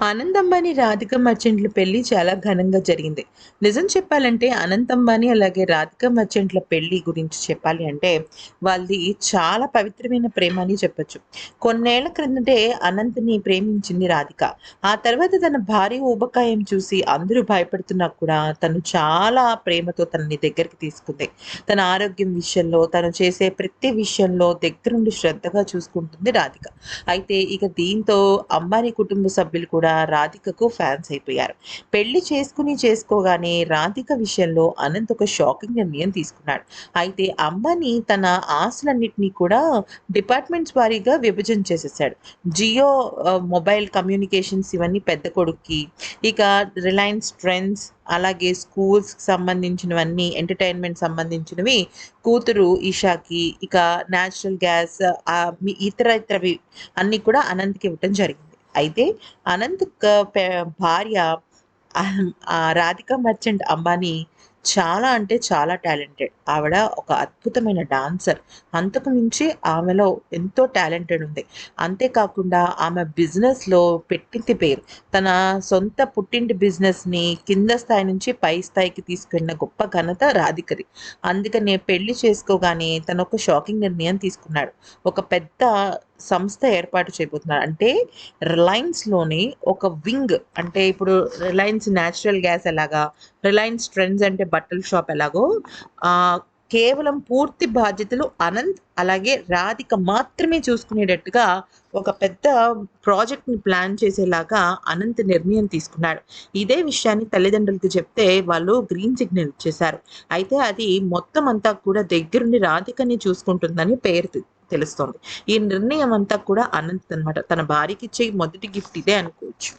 ఆనందంబాని అంబానీ రాధిక మర్చెంట్ల పెళ్ళి చాలా ఘనంగా జరిగింది. నిజం చెప్పాలంటే అనంత్ అంబానీ అలాగే రాధిక మర్చెంట్ల పెళ్ళి గురించి చెప్పాలి అంటే వాళ్ళది చాలా పవిత్రమైన ప్రేమ అని చెప్పొచ్చు. కొన్నేళ్ళ క్రిందటే అనంత్ని ప్రేమించింది రాధిక. ఆ తర్వాత తన భార్య ఊబకాయం చూసి అందరూ భయపడుతున్నా కూడా తను చాలా ప్రేమతో తనని దగ్గరికి తీసుకుంది. తన ఆరోగ్యం విషయంలో తను చేసే ప్రతి విషయంలో దగ్గరుండి శ్రద్ధగా చూసుకుంటుంది రాధిక. అయితే ఇక దీంతో అంబానీ కుటుంబ సభ్యులు కూడా రాధికకు ఫ్యాన్స్ అయిపోయారు. పెళ్ళి చేసుకుని చేసుకోగానే రాధిక విషయంలో అనంత్ ఒక షాకింగ్ నిర్ణయం తీసుకున్నాడు. అయితే అంబానీ తన ఆస్తులన్నింటినీ కూడా డిపార్ట్మెంట్స్ వారీగా విభజన చేసేసాడు. జియో మొబైల్ కమ్యూనికేషన్స్ ఇవన్నీ పెద్ద కొడుక్కి ఇక రిలయన్స్ ట్రెండ్స్ అలాగే స్కూల్స్కి సంబంధించినవన్నీ ఎంటర్టైన్మెంట్ సంబంధించినవి కూతురు ఈషాకి ఇక న్యాచురల్ గ్యాస్ ఇతర ఇతరవి అన్నీ కూడా అనంత్కి ఇవ్వటం జరిగింది. అయితే అనంత్ భార్య రాధిక మర్చెంట్ అంబానీ చాలా అంటే చాలా టాలెంటెడ్. ఆవిడ ఒక అద్భుతమైన డాన్సర్. అంతకు మించి ఆమెలో ఎంతో టాలెంటెడ్ ఉంది. అంతేకాకుండా ఆమె బిజినెస్లో పెట్టింది పేరు. తన సొంత పుట్టింటి బిజినెస్ని కింద స్థాయి నుంచి పై స్థాయికి తీసుకెళ్ళిన గొప్ప ఘనత రాధికది. అందుకనే పెళ్ళి చేసుకోగానే తను ఒక షాకింగ్ నిర్ణయం తీసుకున్నాడు. ఒక పెద్ద సంస్థ ఏర్పాటు చేయబోతున్నారు. అంటే రిలయన్స్లోని ఒక వింగ్ అంటే ఇప్పుడు రిలయన్స్ న్యాచురల్ గ్యాస్ ఎలాగా రిలయన్స్ ట్రెండ్స్ అంటే బట్టల షాప్ ఎలాగో కేవలం పూర్తి బాధ్యతలు అనంత్ అలాగే రాధిక మాత్రమే చూసుకునేటట్టుగా ఒక పెద్ద ప్రాజెక్ట్ని ప్లాన్ చేసేలాగా అనంత్ నిర్ణయం తీసుకున్నాడు. ఇదే విషయాన్ని తల్లిదండ్రులకు చెప్తే వాళ్ళు గ్రీన్ సిగ్నల్ ఇచ్చేశారు. అయితే అది మొత్తం అంతా కూడా దగ్గరుండి రాధికని చూసుకుంటుందని పేరు తెలుస్తోంది. ఈ నిర్ణయం అంతా కూడా అనంత్ అనమాట తన భార్యకి ఇచ్చే మొదటి గిఫ్ట్ ఇదే అనుకోవచ్చు.